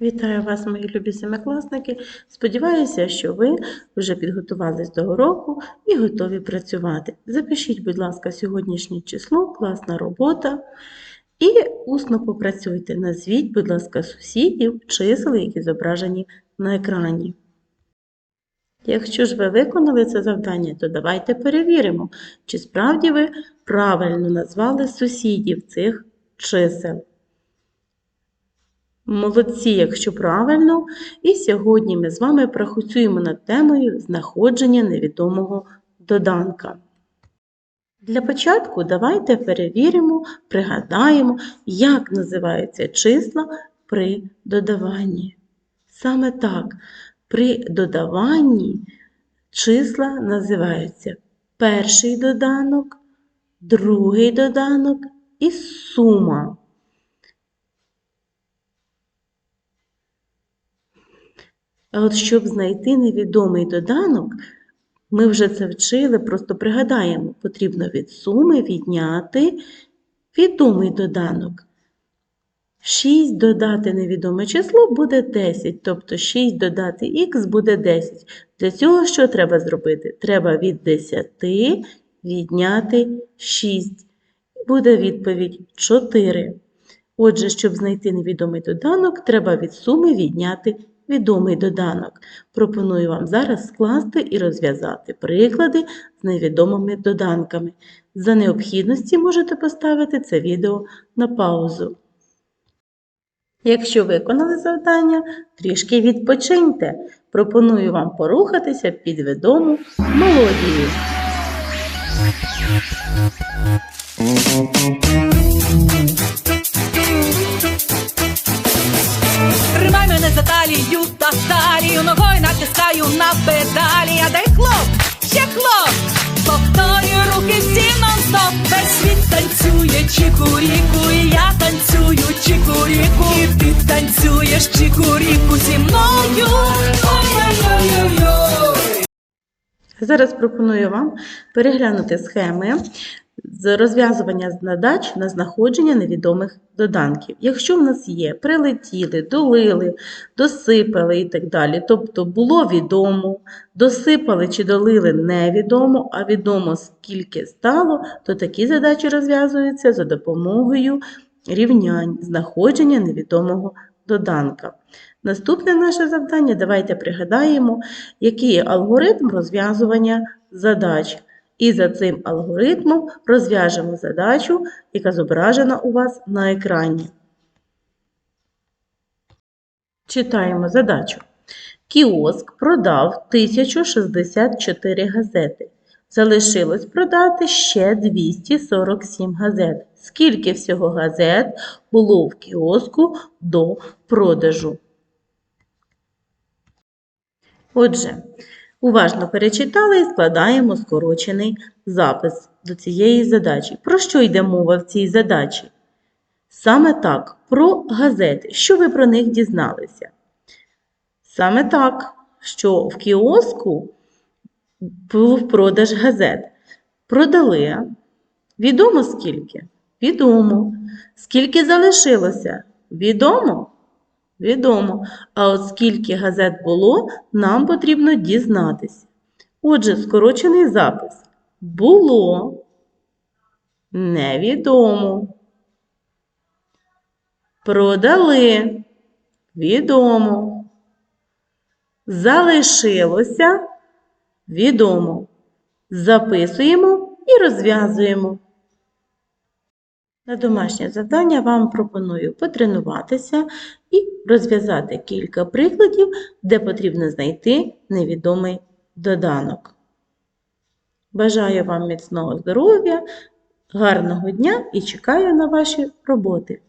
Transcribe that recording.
Вітаю вас, мої любі семикласники. Сподіваюся, що ви вже підготувались до уроку і готові працювати. Запишіть, будь ласка, сьогоднішнє число, класна робота. І усно попрацюйте. Назвіть, будь ласка, сусідів, чисел, які зображені на екрані. Якщо ж ви виконали це завдання, то давайте перевіримо, чи справді ви правильно назвали сусідів цих чисел. Молодці, якщо правильно. І сьогодні ми з вами працюємо над темою знаходження невідомого доданка. Для початку давайте перевіримо, пригадаємо, як називаються числа при додаванні. Саме так, при додаванні числа називаються перший доданок, другий доданок і сума. А от щоб знайти невідомий доданок, ми вже це вчили, просто пригадаємо, потрібно від суми відняти відомий доданок. 6 додати невідоме число буде 10, тобто 6 додати х буде 10. Для цього що треба зробити? Треба від 10 відняти 6. Буде відповідь 4. Отже, щоб знайти невідомий доданок, треба від суми відняти відомий доданок. Пропоную вам зараз скласти і розв'язати приклади з невідомими доданками. За необхідності можете поставити це відео на паузу. Якщо виконали завдання, трішки відпочиньте. Пропоную вам порухатися під відому мелодію. Талію, ногою натискаю на педалі, а дай хлоп, ще хлоп. Повторюю руки всі нон-стоп, весь світ танцює чікуріку, і я танцюю чікуріку, і ти танцюєш чікуріку зі мною. Ой-ой-ой-ой-ой. Зараз пропоную вам переглянути схеми з розв'язування задач на знаходження невідомих доданків. Якщо в нас є прилетіли, долили, досипали і так далі, тобто було відомо, досипали чи долили невідомо, а відомо скільки стало, то такі задачі розв'язуються за допомогою рівнянь знаходження невідомого доданка. Наступне наше завдання давайте пригадаємо, який алгоритм розв'язування задач. І за цим алгоритмом розв'яжемо задачу, яка зображена у вас на екрані. Читаємо задачу. Кіоск продав 1064 газети. Залишилось продати ще 247 газет. Скільки всього газет було в кіоску до продажу? Отже, уважно перечитали і складаємо скорочений запис до цієї задачі. Про що йде мова в цій задачі? Саме так, про газети. Що ви про них дізналися? Саме так, що в кіоску був продаж газет. Продали. Відомо скільки? Відомо. Скільки залишилося? Відомо? Відомо. А от скільки газет було, нам потрібно дізнатися. Отже, скорочений запис. Було. Невідомо. Продали. Відомо. Залишилося. Відомо. Записуємо і розв'язуємо. На домашнє завдання вам пропоную потренуватися і розв'язати кілька прикладів, де потрібно знайти невідомий доданок. Бажаю вам міцного здоров'я, гарного дня і чекаю на ваші роботи.